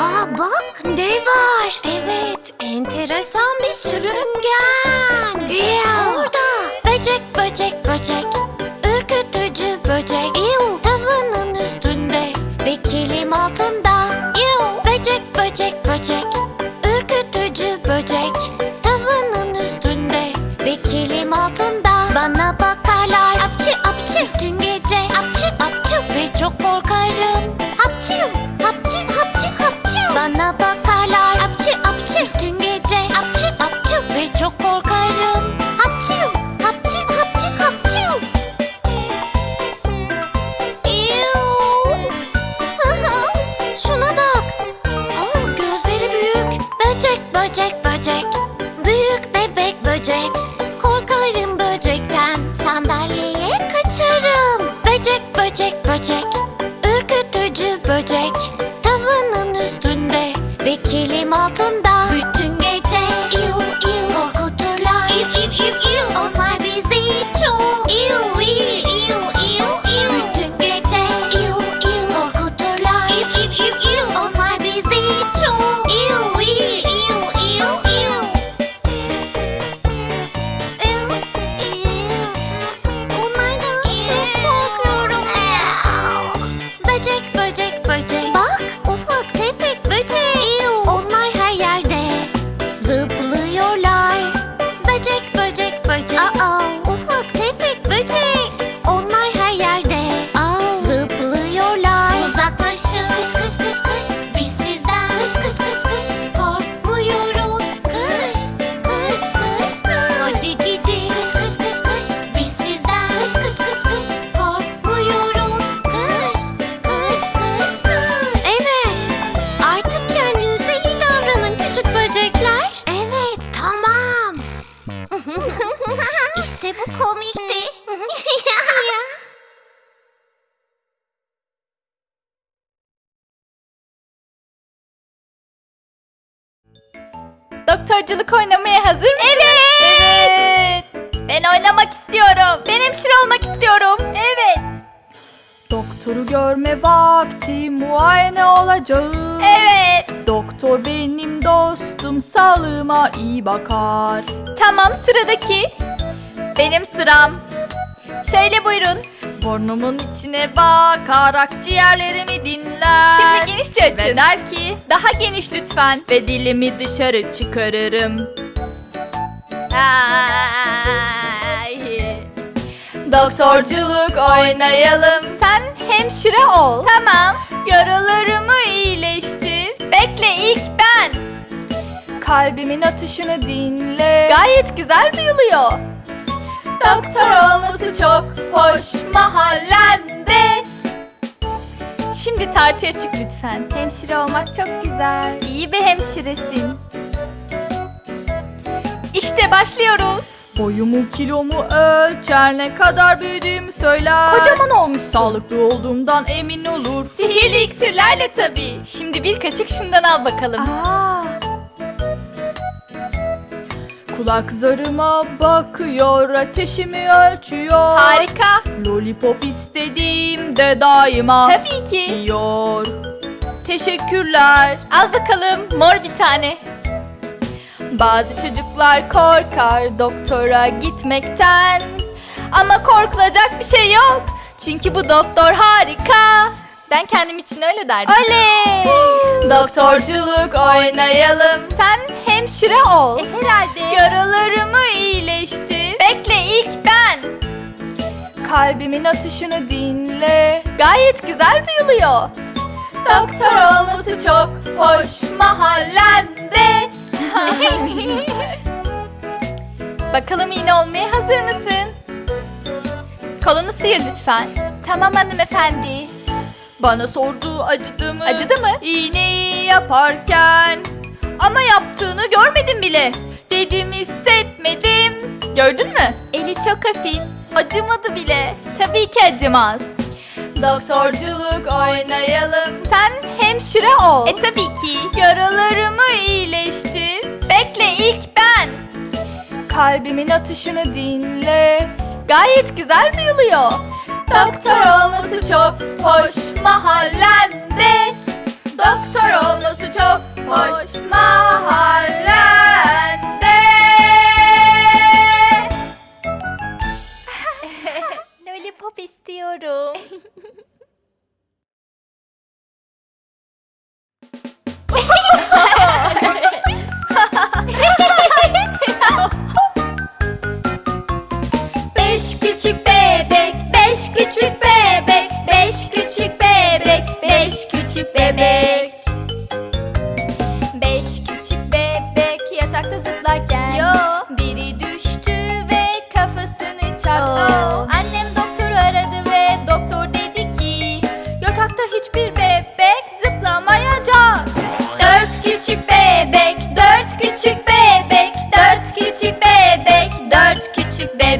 Aa bak ne var? Evet enteresan bir sürüngen. Ya. Orada. Böcek böcek böcek. Ürkütücü böcek. Ew. Tavanın üstünde ve kilim altında. Ew. Böcek böcek böcek. Ürkütücü böcek. Tavanın üstünde ve kilim altında. Bana bakarlar. işte bu komikti. Doktorculuk oynamaya hazır mısın? Evet. Evet. Ben oynamak istiyorum. Ben hemşire olmak istiyorum. Evet. Doktoru görme vakti muayene olacağım. Evet. Doktor benim dostum sağlığıma iyi bakar. Tamam sıradaki. Benim sıram. Şöyle buyurun. Burnumun içine bakarak ciğerlerimi dinler. Şimdi genişçe açın. Ve der ki daha geniş lütfen. Ve dilimi dışarı çıkarırım. Ay. Doktorculuk oynayalım. Sen hemşire ol. Tamam. Yaralarımı iyileştir. Bekle ilk ben. Kalbimin atışını dinle. Gayet güzel duyuluyor. Doktor olması çok hoş mahallende. Şimdi tartıya çık lütfen. Hemşire olmak çok güzel. İyi bir hemşiresin. İşte başlıyoruz. Boyumu kilomu ölçer ne kadar büyüdüğümü söyler. Kocaman olmuşsun. Sağlıklı olduğumdan emin olur. Sihirli iksirlerle tabii. Şimdi bir kaşık şundan al bakalım. Aa. Kulak zarıma bakıyor, ateşimi ölçüyor. Harika. Lollipop istediğimde daima Tabii ki. yiyor. Teşekkürler. Al bakalım mor bir tane. Bazı çocuklar korkar doktora gitmekten. Ama korkulacak bir şey yok. Çünkü bu doktor harika. Ben kendim için öyle derdim. Oley! Doktorculuk oynayalım. Sen hemşire ol. herhalde. Yaralarımı iyileştir. Bekle ilk ben. Kalbimin atışını dinle. Gayet güzel duyuluyor. Doktor olması çok hoş mahallende. Bakalım iğne olmaya hazır mısın? Kolunu sıyır lütfen. Tamam hanımefendi. Bana sordu acıdı mı? Acıdı mı? İğneyi yaparken. Ama yaptığını görmedim bile. Dedim hissetmedim. Gördün mü? Eli çok hafif. Acımadı bile. Tabii ki acımaz. Doktorculuk oynayalım. Sen hemşire ol. E tabii ki. Yaralarımı iyileştir. Bekle ilk ben. Kalbimin atışını dinle. Gayet güzel duyuluyor. Doktor olması çok hoş mahallende Doktor olması çok hoş mahallende Lollipop istiyorum.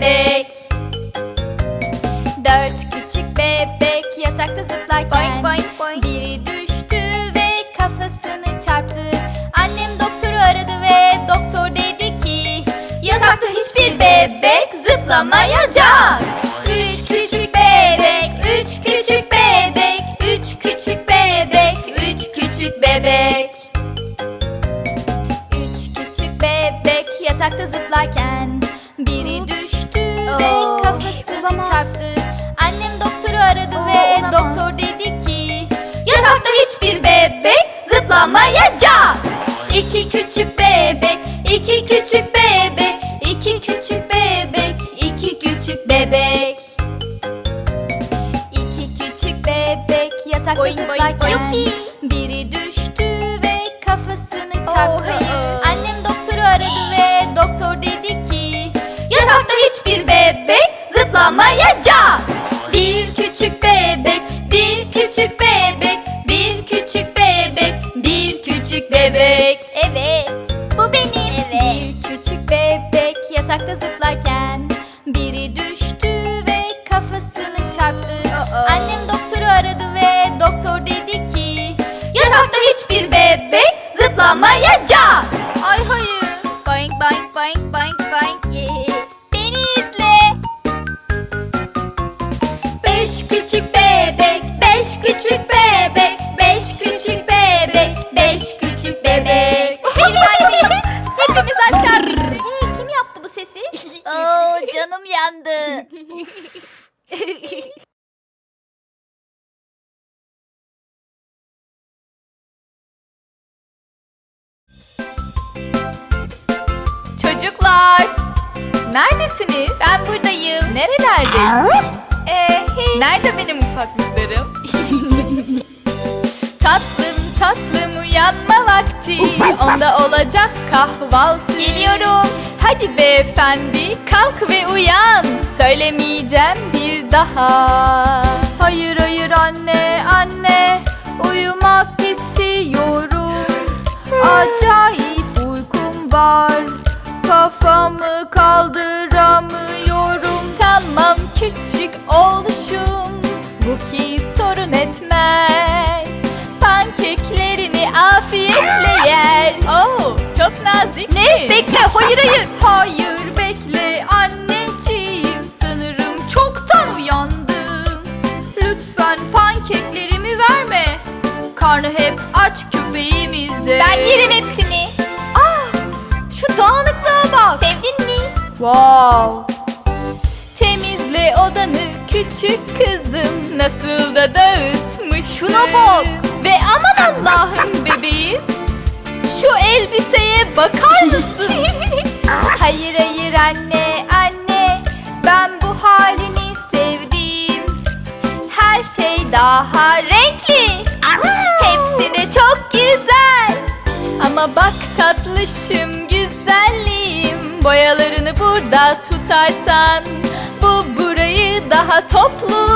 bebek. Dört küçük bebek yatakta zıplarken Boing, boing, boing. Biri düştü ve kafasını çarptı. Annem doktoru aradı ve doktor dedi ki Yatakta hiçbir bebek zıplamayacak. Üç küçük bebek, üç küçük bebek Üç küçük bebek, üç küçük bebek. Üç küçük bebek yatakta zıplarken çarptı Annem doktoru aradı Oo, ve olamaz. doktor dedi ki Yatakta hiçbir bebek zıplamayacak İki küçük bebek, iki küçük bebek iki küçük bebek, iki küçük bebek İki küçük bebek yatakta Boing, boing, zıplarken boing. Biri düştü ve kafasını Oh, çarptı hayır. Annem doktoru aradı ve doktor dedi ki Yatakta hiçbir bebek zıplamayacak Bir küçük bebek, bir küçük bebek Bir küçük bebek, bir küçük bebek Evet, bu benim Evet Bir küçük bebek yatakta zıplarken Biri düştü ve kafasını çarptı Uh-oh. Annem doktoru aradı ve doktor dedi ki Yatakta hiçbir bebek zıplamayacak Ay hayır. Boing boing boing boing boing. Ben buradayım. Nerelerde? Ee, hiç. Nerede benim ufaklıklarım? tatlım tatlım uyanma vakti. Onda olacak kahvaltı. Geliyorum. Hadi beyefendi kalk ve uyan. Söylemeyeceğim bir daha. Hayır hayır anne anne. Uyumak istiyorum. Acayip uykum var. Kafamı Tamam küçük oluşum. Bu ki sorun etmez. Pankeklerini afiyetle yer. Oh çok nazik Ne? Bekle hayır hayır. Hayır bekle. Anneciğim Sanırım çoktan uyandım. Lütfen pankeklerimi verme. Karnı hep aç köpeğimize Ben yerim hepsini. Ah şu dağınıklığa bak. Sevdin mi? Wow Temizle odanı küçük kızım Nasıl da dağıtmışsın. Şuna bak. Ve aman Allah'ım bebeğim Şu elbiseye bakar mısın? hayır hayır anne anne. Ben bu halini sevdim. Her şey daha renkli. Hepsi de çok güzel. Ama bak tatlışım güzelliğim. Boyalarını burada tutarsan Bu burayı daha toplu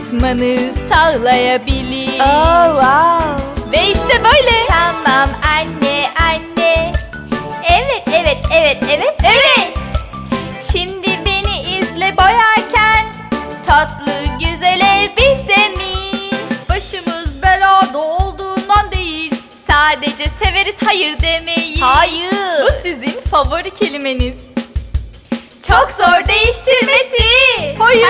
tutmanı sağlayabilir. Wow. Ve işte böyle. Tamam anne anne. Evet evet evet evet evet. Şimdi beni izle boyarken Tatlı güzel elbise mi? Başımız belada olduğundan değil. Sadece severiz hayır demeyi. Hayır. Bu sizin favori kelimeniz çok zor değiştirmesi. Hayır.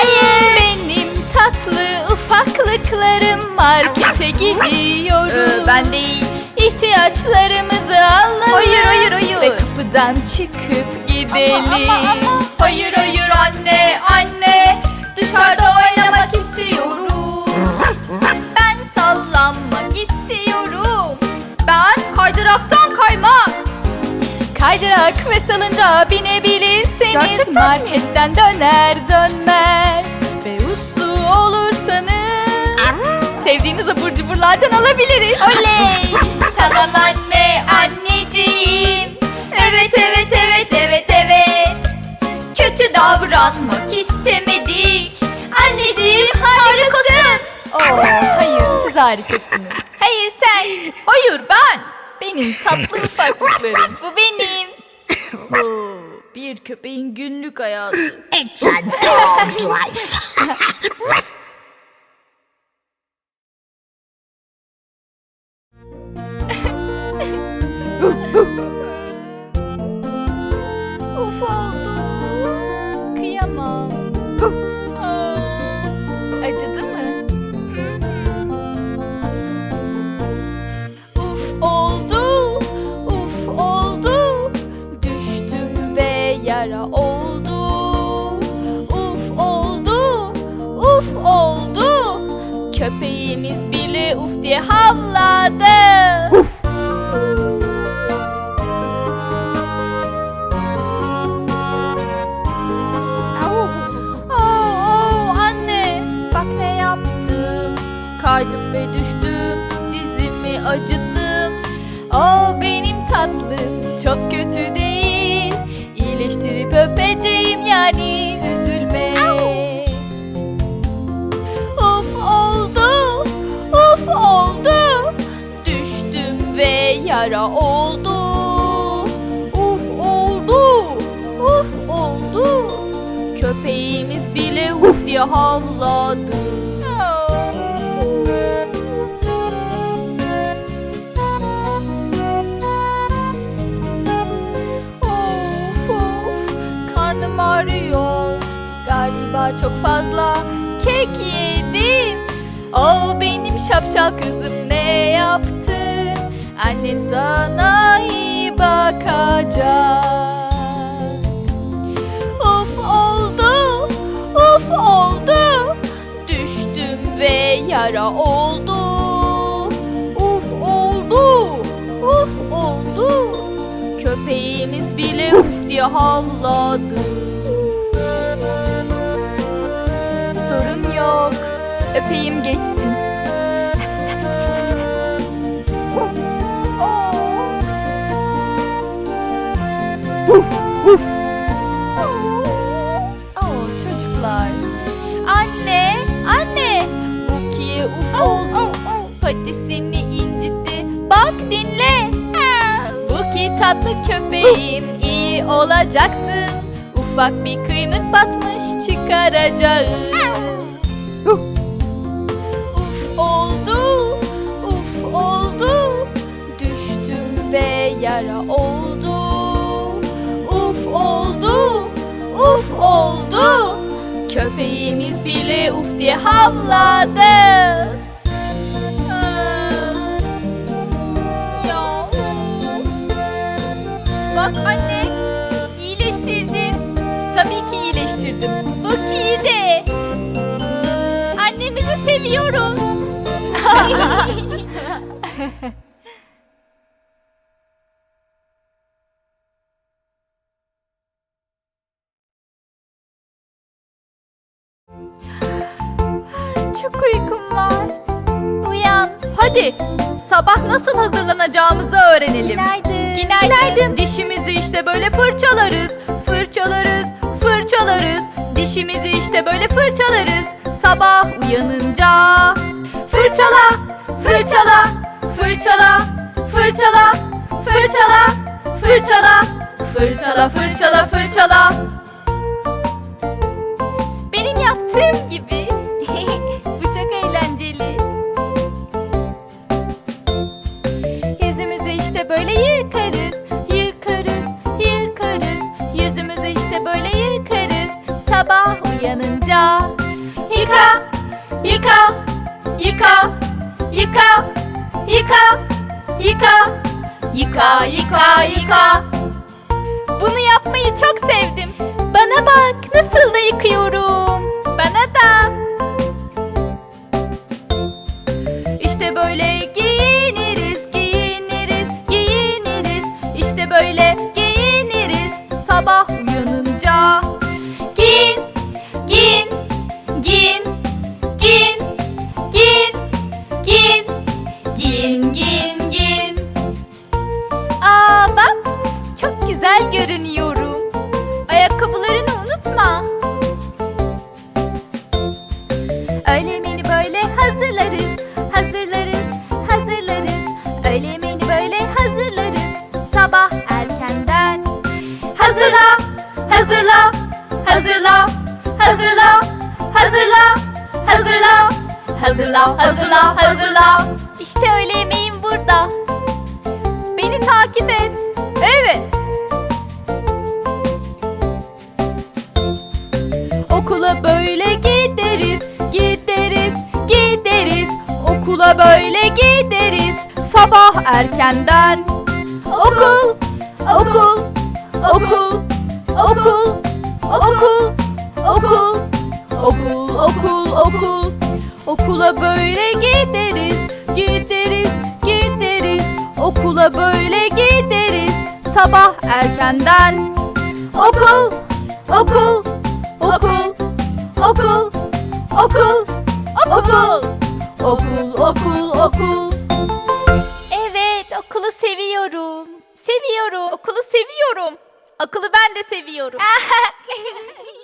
Benim tatlı ufaklıklarım markete gidiyorum. Ee, ben değil. İhtiyaçlarımızı alalım. Hayır, hayır, hayır. Ve kapıdan çıkıp gidelim. Ama, ama, ama. Hayır hayır anne anne. Dışarıda oynamak istiyorum. ben sallanmak istiyorum. Ben kaydıraktan kaymak. Kaydırak ve salıncağa binebilirseniz Gerçekten mi? marketten döner dönmez ve uslu olursanız sevdiğiniz abur cuburlardan alabiliriz. Oley. tamam anne anneciğim. Evet evet evet evet evet. Kötü davranmak istemedik. Anneciğim harikasın. Oo, hayır siz harikasınız. Hayır sen. Hayır ben. Benim tatlı ufaklıklarım. Bu benim. Oo, Bir köpeğin günlük hayatı. It's a dog's life. Uf oldu. Diye havladı. Oh, oh, yaptım. Kaydım ve düştüm. Dizimi acıttım. Oh benim tatlım. Çok kötü değil. İyileştirip öpeceğim yani ve yara oldu Uf oldu uf oldu Köpeğimiz bile uf diye havladı. Of of karnım ağrıyor. Galiba çok fazla kek yedim. O benim şapşal kızım ne yaptın? Annen sana iyi bakacak. Uf oldu, uf oldu. Düştüm ve yara oldu. Uf oldu, uf oldu. Köpeğimiz bile uf diye havladı. Sorun yok, öpeyim geçsin. Tatlı köpeğim iyi olacaksın. Ufak bir kıymık batmış çıkaracağım. Uf oldu, uf oldu. Düştüm ve yara oldu. Uf oldu, uf oldu. Köpeğimiz bile uf diye havladı. Hadi sabah nasıl hazırlanacağımızı öğrenelim. Günaydın. Günaydın. Dişimizi işte böyle fırçalarız. Fırçalarız, fırçalarız. Dişimizi işte böyle fırçalarız. Sabah uyanınca fırçala, fırçala, fırçala, fırçala, fırçala, fırçala, fırçala, fırçala, fırçala. Benim yaptığım gibi. İşte böyle yıkarız, yıkarız, yıkarız. Yüzümüzü işte böyle yıkarız. Sabah uyanınca. Yıka, yıka, yıka, yıka, yıka, yıka, yıka, yıka, yıka. Bunu yapmayı çok sevdim. Bana bak nasıl da yıkıyorum. Bana da. İşte böyle böyle giyiniriz. Sabah Hazırla, hazırla, hazırla, hazırla, hazırla, hazırla, hazırla, hazırla, hazırla. İşte öğle yemeğim burada. Beni takip et. Evet. Okula böyle gideriz, gideriz, gideriz. Okula böyle gideriz sabah erkenden. Okul, okul. okul okul, okul, okul, okul, okul, okul. Okula böyle gideriz, gideriz, gideriz. Okula böyle gideriz. Sabah erkenden. Okul, okul, okul, okul, okul, okul, okul, okul, okul. Evet, okulu seviyorum. Seviyorum. Okulu seviyorum. Okulu ben de seviyorum.